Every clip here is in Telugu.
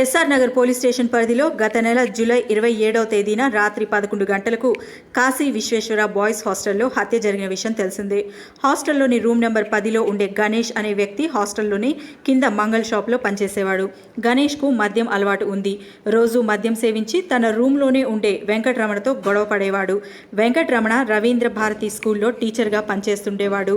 ఎస్ఆర్ నగర్ పోలీస్ స్టేషన్ పరిధిలో గత నెల జూలై ఇరవై ఏడవ తేదీన రాత్రి పదకొండు గంటలకు కాశీ విశ్వేశ్వర బాయ్స్ హాస్టల్లో హత్య జరిగిన విషయం తెలిసిందే. హాస్టల్లోని రూమ్ నెంబర్ పదిలో ఉండే గణేష్ అనే వ్యక్తి హాస్టల్లోని కింద మంగళ్ షాప్లో పనిచేసేవాడు. గణేష్కు మద్యం అలవాటు ఉంది. రోజు మద్యం సేవించి తన రూమ్లోనే ఉండే వెంకటరమణతో గొడవ పడేవాడు. వెంకటరమణ రవీంద్ర భారతి స్కూల్లో టీచర్గా పనిచేస్తుండేవాడు.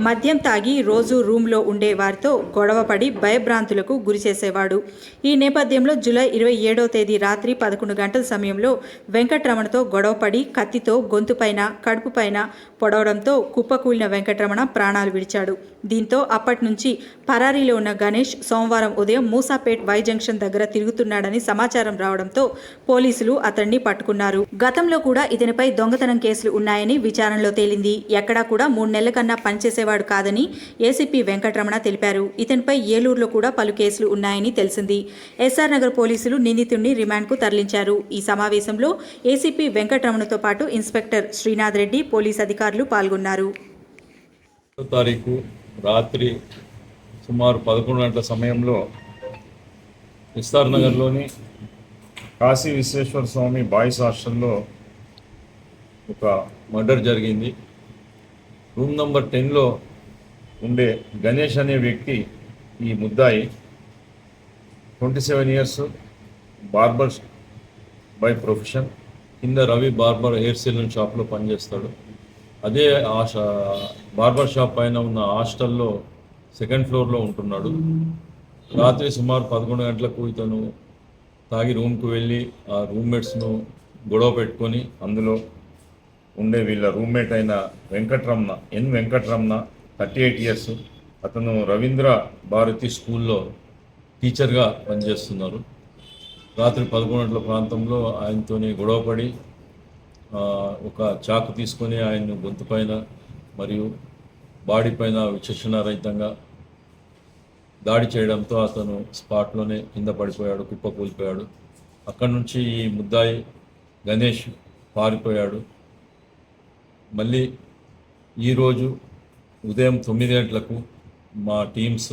మద్యం తాగి రోజు రూమ్లో ఉండే వారితో గొడవపడి భయభ్రాంతులకు గురి చేసేవాడు ఈ నేపథ్యంలో జూలై ఇరవై ఏడవ తేదీ రాత్రి పదకొండు గంటల సమయంలో వెంకటరమణతో గొడవపడి కత్తితో గొంతుపైన కడుపుపైన పొడవడంతో కుప్పకూలిన వెంకటరమణ ప్రాణాలు విడిచాడు. దీంతో అప్పటి నుంచి పరారీలో ఉన్న గణేష్ సోమవారం ఉదయం మూసాపేట్ వై జంక్షన్ దగ్గర తిరుగుతున్నాడని సమాచారం రావడంతో పోలీసులు అతన్ని పట్టుకున్నారు. గతంలో కూడా ఇతనిపై దొంగతనం కేసులు ఉన్నాయని విచారణలో తేలింది. ఎక్కడా కూడా మూడు నెలల కన్నా పనిచేసేవాడు కాదని ఏసీపీ వెంకటరమణ తెలిపారు. ఇతనిపై ఏలూరులో కూడా పలు కేసులు ఉన్నాయని తెలిసింది. ఎస్ఆర్ నగర్ పోలీసులు నిందితుడిని రిమాండ్కు తరలించారు. ఈ సమావేశంలో ఏసీపీ వెంకటరమణతో పాటు ఇన్స్పెక్టర్ శ్రీనాథ్ రెడ్డి పోలీస్ అధికారులు పాల్గొన్నారు. తారీఖు రాత్రి సుమారు పదకొండు గంటల సమయంలో ఎస్ఆర్ నగర్లోని కాశీ విశ్వేశ్వర స్వామి బాయ్స్ హాస్టల్లో ఒక మర్డర్ జరిగింది. రూమ్ నంబర్ టెన్లో ఉండే గణేష్ అనే వ్యక్తి ఈ ముద్దాయి twenty seven years barber by profession కింద రవి బార్బర్ హెయిర్ సెలూన్ షాప్లో పనిచేస్తాడు. అదే ఆ షా బార్బర్ షాప్ పైన ఉన్న హాస్టల్లో సెకండ్ ఫ్లోర్లో ఉంటున్నాడు. రాత్రి సుమారు పదకొండు గంటలకు ఇతను తాగి రూమ్కు వెళ్ళి ఆ రూమ్మేట్స్ను గొడవ పెట్టుకొని అందులో ఉండే వీళ్ళ రూమ్మేట్ అయిన Venkataramana N Venkataramana thirty eight years అతను రవీంద్ర భారతి స్కూల్లో టీచర్గా పనిచేస్తున్నారు. రాత్రి పదకొండుల గంటల ప్రాంతంలో ఆయనతోని గొడవపడి ఒక చాకు తీసుకొని ఆయన్ను గొంతు పైన మరియు బాడీ పైన విచక్షణారహితంగా దాడి చేయడంతో అతను స్పాట్లోనే కింద పడిపోయాడు కుప్ప కూలిపోయాడు. అక్కడి నుంచి ఈ ముద్దాయి గణేష్ పారిపోయాడు. మళ్ళీ ఈరోజు ఉదయం తొమ్మిది గంటలకు మా టీమ్స్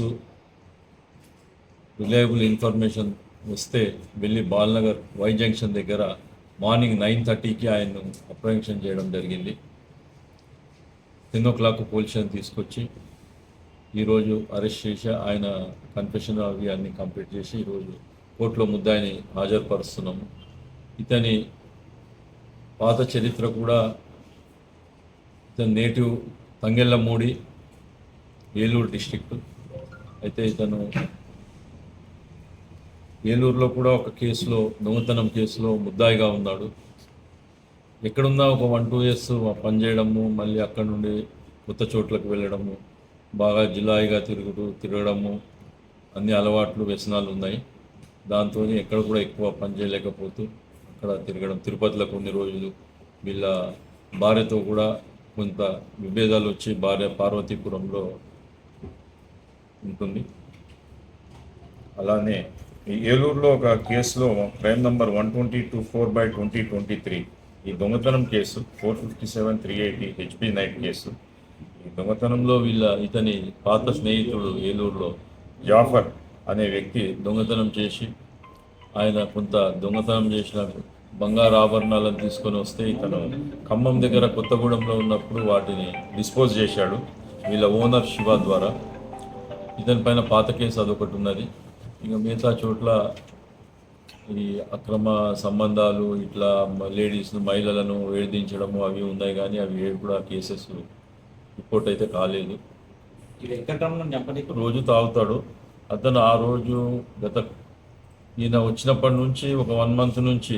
రిలయబుల్ ఇన్ఫర్మేషన్ వస్తే వెళ్ళి బాల్నగర్ వై జంక్షన్ దగ్గర మార్నింగ్ నైన్ థర్టీకి ఆయన్ను అప్రహెన్షన్ చేయడం జరిగింది. టెన్ ఓ క్లాక్ పోలీసులను తీసుకొచ్చి ఈరోజు అరెస్ట్ చేసి ఆయన కన్ఫెషన్ అవి అన్ని కంప్లీట్ చేసి ఈరోజు కోర్టులో ముద్దాయిని హాజరుపరుస్తున్నాము ఇతని పాత చరిత్ర కూడా ఇతని నేటివ్ తంగెళ్ళమూడి ఏలూరు డిస్టిక్ అయితే ఇతను ఏలూరులో కూడా ఒక కేసులో దొంగతనం కేసులో ముద్దాయిగా ఉన్నాడు. ఎక్కడున్నా ఒక వన్ టూ ఇయర్స్ పనిచేయడము మళ్ళీ అక్కడ నుండి కొత్త చోట్లకు వెళ్ళడము బాగా జిల్లాయిగా తిరుగుతూ తిరగడము అన్ని అలవాట్లు వ్యసనాలు ఉన్నాయి. దాంతో ఎక్కడ కూడా ఎక్కువ పని చేయలేకపోతూ అక్కడ తిరగడం తిరుపతిలో కొన్ని రోజులు వీళ్ళ భార్యతో కూడా కొంత విభేదాలు వచ్చి భార్య పార్వతీపురంలో ఉంటుంది. అలానే ఈ ఏలూరులో ఒక కేసులో crime number one twenty two four by twenty twenty three. ఈ దొంగతనం case four fifty seven three eighty HP night case. ఈ దొంగతనంలో వీళ్ళ ఇతని పాత స్నేహితుడు ఏలూరులో జాఫర్ అనే వ్యక్తి దొంగతనం చేసి ఆయన కొంత దొంగతనం చేసిన బంగారు ఆభరణాలను తీసుకొని వస్తే ఇతను ఖమ్మం దగ్గర కొత్తగూడెంలో ఉన్నప్పుడు వాటిని డిస్పోజ్ చేశాడు. వీళ్ళ ఓనర్ శివ ద్వారా. ఇతని పైన పాత కేసు అదొకటి ఉన్నది. ఇంకా మిగతా చోట్ల ఈ అక్రమ సంబంధాలు ఇట్లా లేడీస్ మహిళలను వేధించడము అవి ఉన్నాయి కానీ అవి ఏవి కూడా కేసెస్ రిపోర్ట్ అయితే కాలేదు. రోజు తాగుతాడు. అతను ఆ రోజు గత ఈయన వచ్చినప్పటి నుంచి ఒక వన్ మంత్ నుంచి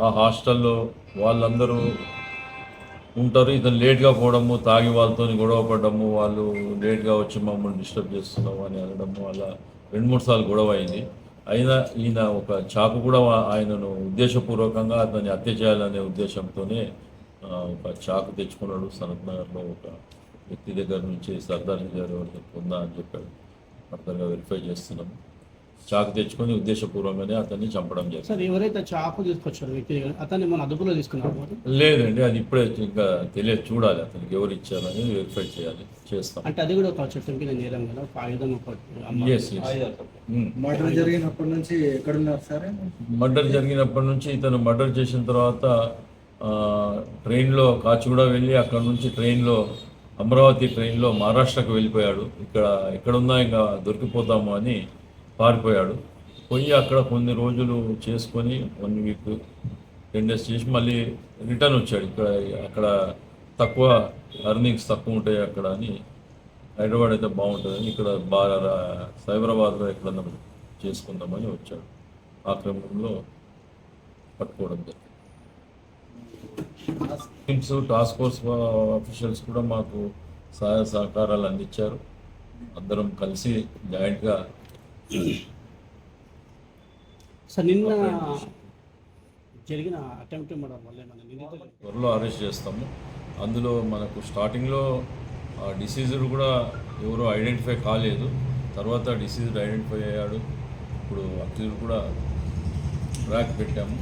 ఆ హాస్టల్లో వాళ్ళందరూ ఉంటారు. ఇతను లేట్గా పోవడము తాగి వాళ్ళతో గొడవ పడడము వాళ్ళు లేట్గా వచ్చి మమ్మల్ని డిస్టర్బ్ చేస్తున్నాము అని అనడము అలా రెండు మూడు సార్లు గొడవ అయింది. అయినా ఈయన ఒక చాకు కూడా ఆయనను ఉద్దేశపూర్వకంగా అతన్ని హత్య చేయాలనే ఉద్దేశంతోనే ఒక చాకు తెచ్చుకున్నాడు. సనత్ నగర్లో ఒక వ్యక్తి దగ్గర నుంచి సర్దార్ గారు పొందా అని చెప్పాడు. ఫర్దర్గా వెరిఫై చేస్తున్నాము చాకు తెచ్చుకొని ఉద్దేశపూర్వకంగానే అతన్ని చంపడం జరిగింది. సార్ ఎవరైతే చాకు తీసుకొచ్చారో వ్యక్తి అతన్ని మన అదుపులో తీసుకున్నారు? లేదండి అది ఇప్పుడే ఇంకా తెలియదు చూడాలి అతనికి ఎవరు ఇచ్చారని వెరిఫై చేయాలి చేస్తాం. అంటే అది కూడా ఒక చట్టం కింద నేరం కదా ఆయుధం మర్డర్ జరిగినప్పటి నుంచి ఎక్కడున్నారు సార్? మర్డర్ జరిగినప్పటి నుంచి ఇతను మర్డర్ చేసిన తర్వాత ఆ, ట్రైన్లో కాచిగూడ వెళ్ళి అక్కడ నుంచి ట్రైన్లో అమరావతి ట్రైన్లో మహారాష్ట్రకు వెళ్ళిపోయాడు. ఇక్కడ ఎక్కడున్నా ఇంకా దొరికిపోతాము అని పారిపోయాడు. పోయి అక్కడ కొన్ని రోజులు చేసుకొని వన్ వీక్ టెన్ డేస్ చేసి మళ్ళీ రిటర్న్ వచ్చాడు. ఇక్కడ అక్కడ తక్కువ అర్నింగ్స్ తక్కువ ఉంటాయి అక్కడ అని. హైదరాబాద్ అయితే బాగుంటుందని ఇక్కడ బాగా సైబరాబాద్లో ఎక్కడన్నా చేసుకుందామని వచ్చాడు. ఆ క్రమంలో పట్టుకోవడం జరిగింది. టీమ్స్ టాస్క్ ఫోర్స్ ఆఫీషియల్స్ కూడా మాకు సహాయ సహకారాలు అందించారు. అందరం కలిసి జాయింట్గా సార్ నిన్న జరిగిన అటెంప్ట్ మర్డర్ వల్ల మన నిందితులు త్వరలో అరెస్ట్ చేస్తాము. అందులో మనకు స్టార్టింగ్లో ఆ డిసీజర్ కూడా ఎవరో ఐడెంటిఫై కాలేదు. తర్వాత డిసీజర్ ఐడెంటిఫై అయ్యాడు. ఇప్పుడు అక్యూజ్ కూడా ట్రాక్ పెట్టాము.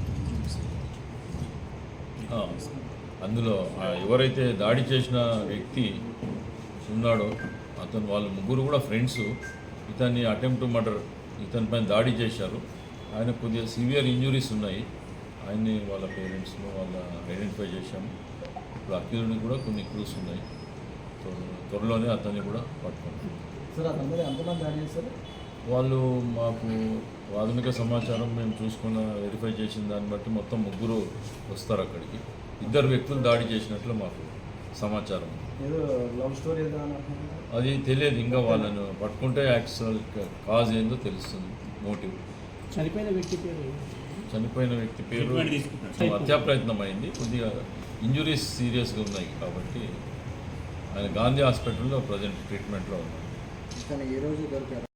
అందులో ఎవరైతే దాడి చేసిన వ్యక్తి ఉన్నాడో అతను వాళ్ళ ముగ్గురు కూడా ఫ్రెండ్స్. ఇతన్ని అటెంప్ట్ మర్డర్ ఇతని పైన దాడి చేశారు. ఆయన కొద్దిగా సివియర్ ఇంజురీస్ ఉన్నాయి. ఆయన్ని వాళ్ళ పేరెంట్స్ను వాళ్ళ ఐడెంటిఫై చేశాము. ఇప్పుడు అక్యూజ్ని కూడా కొన్ని క్లూస్ ఉన్నాయి. త్వర- త్వరలోనే అతన్ని కూడా పట్టుకుంటాం వాళ్ళు మాకు ప్రాథమిక సమాచారం మేము చూసుకున్న వెరిఫై చేసిన దాన్ని బట్టి మొత్తం ముగ్గురు వస్తారు అక్కడికి. ఇద్దరు వ్యక్తులు దాడి చేసినట్లు మాకు సమాచారం ఏదో లవ్ స్టోరీ ఏదో. అది తెలియదు ఇంకా వాళ్ళను పట్టుకుంటే యాక్చువల్ కాజ్ ఏందో తెలుస్తుంది మోటివ్. చనిపోయిన వ్యక్తి పేరు చనిపోయిన వ్యక్తి పేరు హత్యా ప్రయత్నం అయింది కొద్దిగా ఇంజురీస్ సీరియస్గా ఉన్నాయి కాబట్టి ఆయన గాంధీ హాస్పిటల్లో ప్రజెంట్ ట్రీట్మెంట్లో ఉన్నారు. కానీ ఈ రోజు దొరికారు?